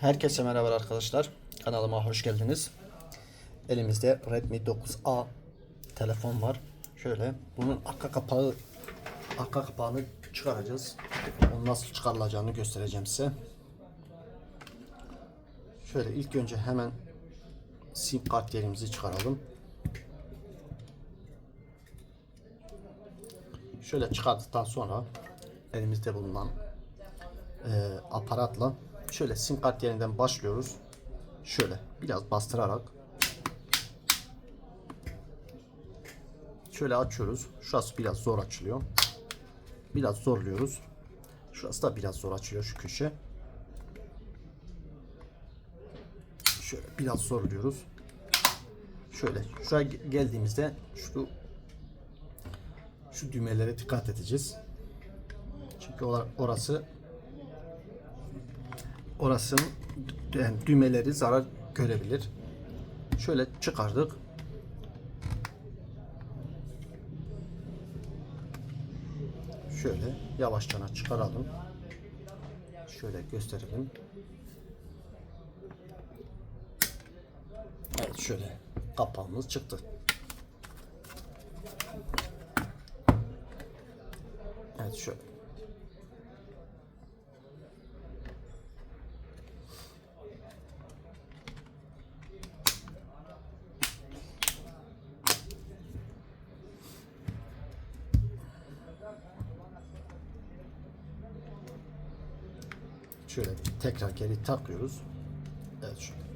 Herkese merhaba arkadaşlar. Kanalıma hoş geldiniz. Elimizde Redmi 9A telefon var. Şöyle bunun arka kapağı arka kapağını çıkaracağız. Onu nasıl çıkarılacağını göstereceğim size. Şöyle ilk önce hemen sim kart yerimizi çıkaralım. Şöyle çıkarttıktan sonra elimizde bulunan e, aparatla şöyle sim kart yerinden başlıyoruz. Şöyle biraz bastırarak şöyle açıyoruz. Şurası biraz zor açılıyor. Biraz zorluyoruz. Şurası da biraz zor açılıyor şu köşe. Şöyle biraz zorluyoruz. Şöyle şuraya ge- geldiğimizde şu şu düğmelere dikkat edeceğiz. Çünkü ora- orası yani düğmeleri zarar görebilir. Şöyle çıkardık. Şöyle yavaşça çıkaralım. Şöyle gösterelim. Evet şöyle kapağımız çıktı. Evet şöyle. Şöyle tekrar geri takıyoruz. Evet şöyle.